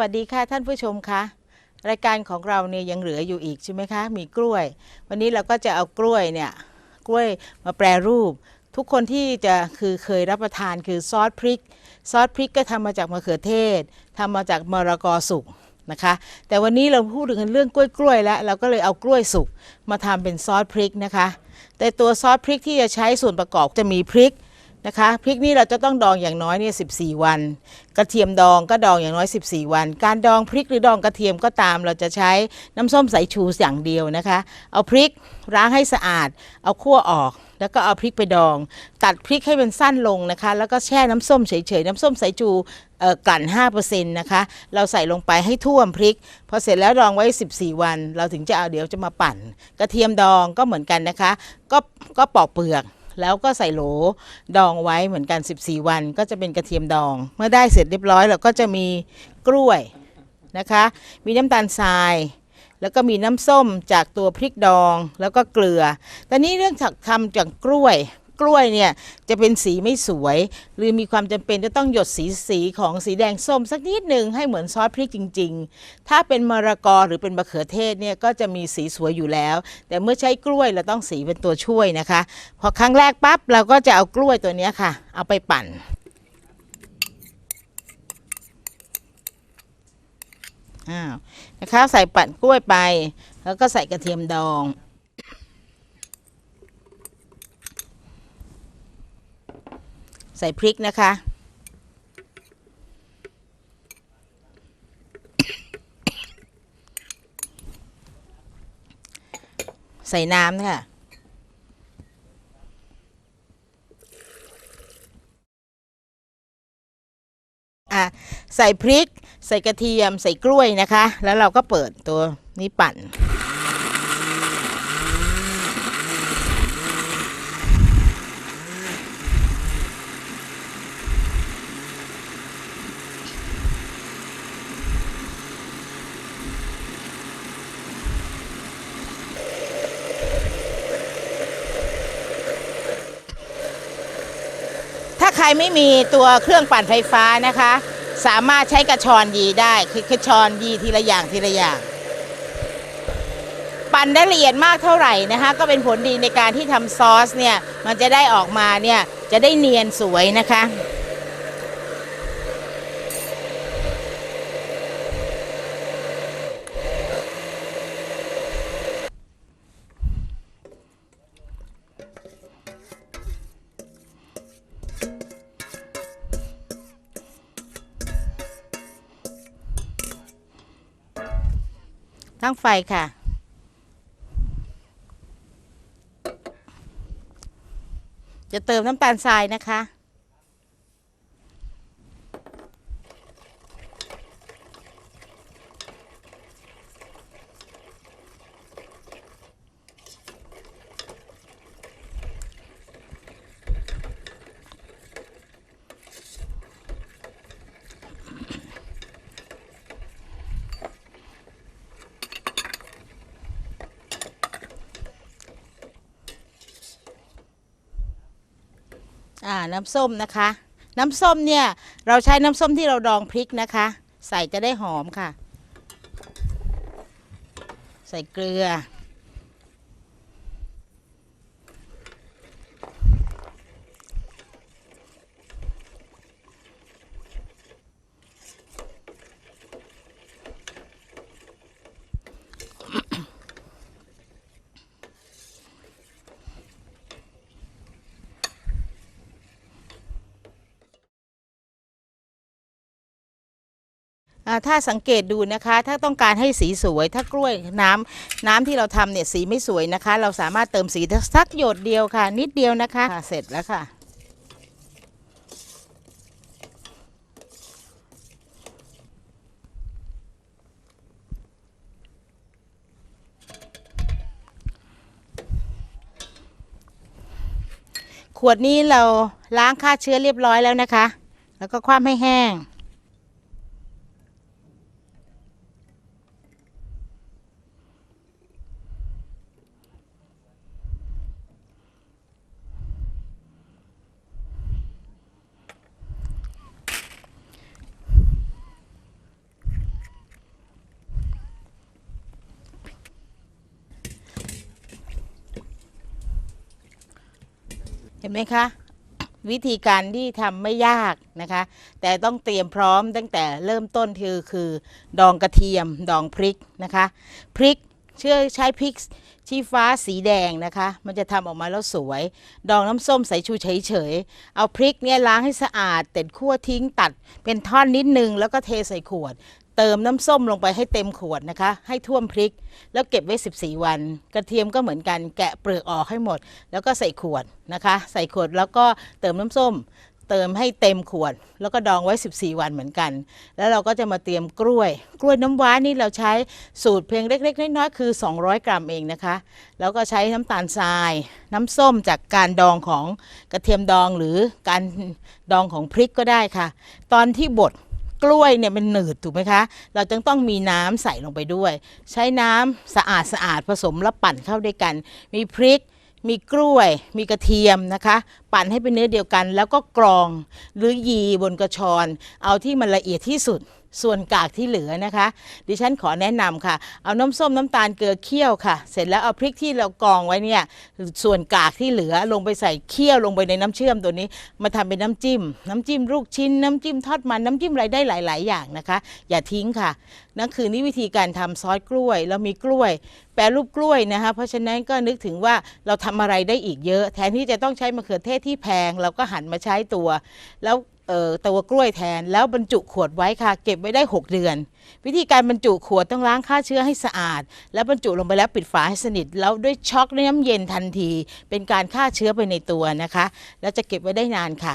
วัสดีค่ะท่านผู้ชมคะรายการของเราเนี่ยยังเหลืออยู่อีกใช่ไหมคะ มีกล้วย วันนี้เราก็จะเอากล้วยเนี่ยกล้วยมาแปรรูป ทุกคนที่จะคือเคยรับประทานคือซอสพริก ซอสพริกก็ทำมาจากมะเขือเทศทำมาจากมะระกอสุกนะคะ แต่วันนี้เราพูดถึงเรื่องกล้วยกล้วยแล้วเราก็เลยเอากล้วยสุกมาทำเป็นซอสพริกนะคะ แต่ตัวซอสพริกที่จะใช้ส่วนประกอบจะมีพริก นะคะพริกนี่เราจะต้องดองอย่างน้อยเนี่ย14วัน กระเทียมดองก็ดองอย่างน้อย 14 วัน การดองพริกหรือดองกระเทียมก็ตาม เราจะใช้น้ำส้มสายชูอย่างเดียวนะคะ เอาพริกล้างให้สะอาด เอาคั่วออกแล้วก็เอาพริกไปดอง ตัดพริกให้เป็นสั้นลงนะคะ แล้วก็แช่น้ำส้มเฉยๆ น้ำส้มสายชูกลั่น5%นะคะ เราใส่ลงไปให้ท่วมพริก พอเสร็จแล้วดองไว้ 14 วัน เราถึงจะเอาเดี๋ยวจะมาปั่น กระเทียมดองก็เหมือนกันนะคะ ก็ก็ปอกเปลือก แล้วก็ใส่โหลดองไว้เหมือนกัน 14 วัน ก็จะเป็นกระเทียมดอง เมื่อได้เสร็จเรียบร้อยเราก็จะมีกล้วยนะคะ มีน้ำตาลทรายแล้วก็มีน้ำส้มจากตัวพริกดองแล้วก็เกลือแต่นี้เรื่องจากทำจากกล้วย กล้วยเนี่ยจะเป็นสีไม่สวย หรือมีความจำเป็นจะต้องหยดสีสีของสีแดงส้มสักนิดหนึ่งให้เหมือนซอสพริกจริง ๆ ถ้าเป็นมะระกอหรือเป็นมะเขือเทศเนี่ยก็จะมีสีสวยอยู่แล้ว แต่เมื่อใช้กล้วยเราต้องสีเป็นตัวช่วยนะคะ พอครั้งแรกปั๊บเราก็จะเอากล้วยตัวนี้ค่ะ เอาไปปั่นอ้าวนะคะใส่ปั่นกล้วยไป แล้วก็ใส่กระเทียมดอง ใส่พริกนะคะ ใส่น้ำค่ะอะใส่พริก ใส่กระเทียม ใส่กล้วยนะคะ แล้วเราก็เปิดตัวนี้ปั่น รไม่มีตัวเครื่องปั่นไฟฟ้านะคะ สามารถใช้กระชอนยีได้คือกระชอนยีทีละอย่างทีละอย่าง ปั่นได้ละเอียดมากเท่าไหร่นะคะ ก็เป็นผลดีในการที่ทำซอสเนี่ยมันจะได้ออกมาเนี่ยจะได้เนียนสวยนะคะ ตั้งไฟค่ะ จะเติมน้ำตาลทรายนะคะ อ่าน้ำส้มนะคะ น้ำส้มเนี่ยเราใช้น้ำส้มที่เราดองพริกนะคะ ใส่จะได้หอมค่ะ ใส่เกลือ ถ้าสังเกตดูนะคะ ถ้าต้องการให้สีสวย ถ้ากล้วยน้ำน้ำที่เราทำเนี่ยสีไม่สวยนะคะ เราสามารถเติมสีสักหยดเดียวค่ะ นิดเดียวนะคะคะเสร็จแล้วค่ะขวดนี้เราล้างฆ่าเชื้อเรียบร้อยแล้วนะคะ แล้วก็คว่ำให้แห้ง ห็นไหมคะ วิธีการที่ทำไม่ยากนะคะ แต่ต้องเตรียมพร้อมตั้งแต่เริ่มต้นคือคือ ดองกระเทียมดองพริกนะคะพริกเชื่อใช้พริกชี้ฟ้าสีแดงนะคะ มันจะทำออกมาแล้วสวย ดองน้ำส้มใส่ชูเฉยๆ เอาพริกเนี่ยล้างให้สะอาดเต็ดคั่วทิ้งตัดเป็นท่อนนิดนึง แล้วก็เทใส่ขวด เติมน้ำส้มลงไปให้เต็มขวดนะคะ ให้ท่วมพริก แล้วเก็บไว้ 14 วัน กระเทียมก็เหมือนกันแกะเปลือกออกให้หมด แล้วก็ใส่ขวดนะคะ ใส่ขวดแล้วก็เติมน้ำส้ม เติมให้เต็มขวด แล้วก็ดองไว้ 14 วันเหมือนกัน แล้วเราก็จะมาเตรียมกล้วย กล้วยน้ำว้านี่เราใช้สูตรเพียงเล็ก ๆ น้อยๆคือ 200 กรัมเองนะคะ แล้วก็ใช้น้ำตาลทราย น้ำส้มจากการดองของกระเทียมดองหรือการดองของพริกก็ได้ค่ะ ตอนที่บด กล้วยเนี่ยมันหนืดถูกไหมคะ เราจึงต้องมีน้ำใส่ลงไปด้วย ใช้น้ำสะอาดสะอาดผสมแล้วปั่นเข้าด้วยกัน มีพริก มีกล้วย มีกระเทียมนะคะ ปั่นให้เป็นเนื้อเดียวกัน แล้วก็กรองหรือยีบนกระชอน เอาที่มันละเอียดที่สุดส่วนกากที่เหลือนะคะ ดิฉันขอแนะนำค่ะ เอาน้ำส้มน้ำตาลเกลือเคี่ยวค่ะ เสร็จแล้วเอาพริกที่เรากรองไว้เนี่ยส่วนกากที่เหลือลงไปใส่เคี่ยวลงไปในน้ำเชื่อมตัวนี้ มาทำเป็นน้ำจิ้ม น้ำจิ้มลูกชิ้น น้ำจิ้มทอดมันน้ำจิ้มอะไรได้หลาย ๆ อย่างนะคะ อย่าทิ้งค่ะนั่นคือนี่วิธีการทำซอสกล้วยเรามีกล้วย แปรรูปกล้วยนะคะ เพราะฉะนั้นก็นึกถึงว่าเราทำอะไรได้อีกเยอะ แทนที่จะต้องใช้มะเขือเทศที่แพงเราก็หันมาใช้ตัว แล้วเออตัวกล้วยแทนแล้วบรรจุขวดไว้ค่ะ เก็บไว้ได้ 6 เดือน วิธีการบรรจุขวดต้องล้างฆ่าเชื้อให้สะอาด แล้วบรรจุลงไปแล้วปิดฝาให้สนิท แล้วด้วยช็อกด้วยน้ำเย็นทันที เป็นการฆ่าเชื้อไปในตัวนะคะ แล้วจะเก็บไว้ได้นานค่ะ